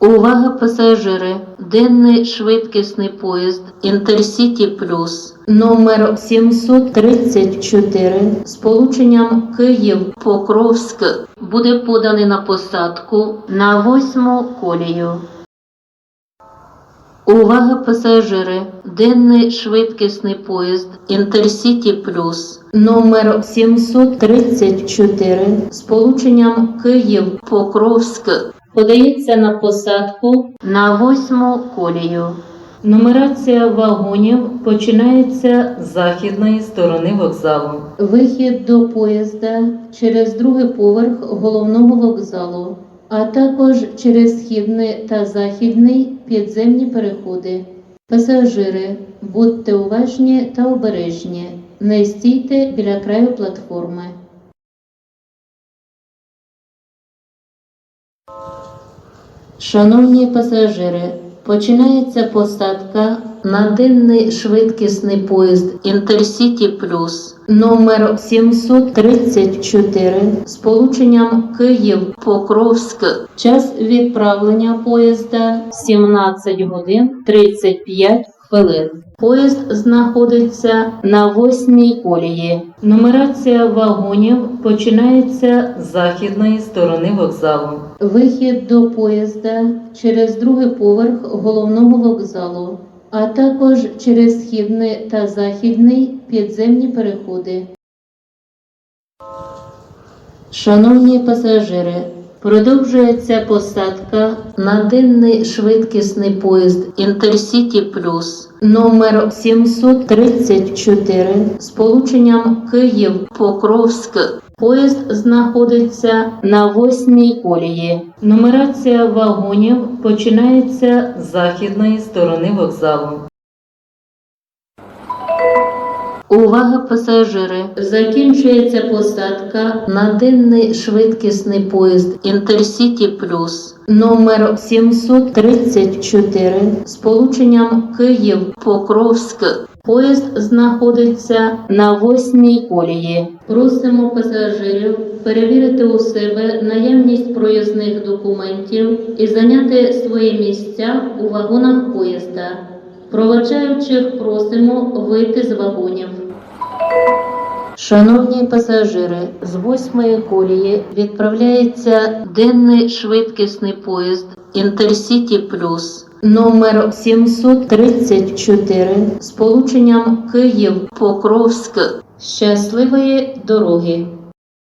Увага пасажири! Денний швидкісний поїзд Інтерсіті Плюс номер 734 з полученням Київ Покровськ буде поданий на посадку на восьму колію. Увага пасажири! Денний швидкісний поїзд Інтерсіті Плюс номер 734 з полученням Київ Покровськ подається на посадку на восьму колію. Нумерація вагонів починається з західної сторони вокзалу. Вихід до поїзда через другий поверх головного вокзалу, а також через східний та західний підземні переходи. Пасажири, будьте уважні та обережні. Не стійте біля краю платформи. Шановні пасажири, починається посадка на денний швидкісний поїзд Інтерсіті Плюс номер 734 з полученням Київ Покровськ. Час відправлення поїзда 17 годин 35 хвилин. Поїзд знаходиться на восьмій колії. Нумерація вагонів починається з західної сторони вокзалу. Вихід до поїзда через другий поверх головного вокзалу, а також через східний та західний підземні переходи. Шановні пасажири, продовжується посадка на денний швидкісний поїзд Інтерсіті Плюс номер 734 з полученням Київ Покровськ. Поїзд знаходиться на восьмій колії. Нумерація вагонів починається з західної сторони вокзалу. Увага пасажири! Закінчується посадка на денний швидкісний поїзд Інтерсіті Плюс номер 734 з полученням Київ Покровськ. Поїзд знаходиться на восьмій колії. Просимо пасажирів перевірити у себе наявність проїзних документів і зайняти свої місця у вагонах поїзда. Проводжаючих просимо вийти з вагонів. Шановні пасажири, з восьмої колії відправляється денний швидкісний поїзд Інтерсіті Плюс номер 734 з полученням Київ Покровськ. Щасливої дороги!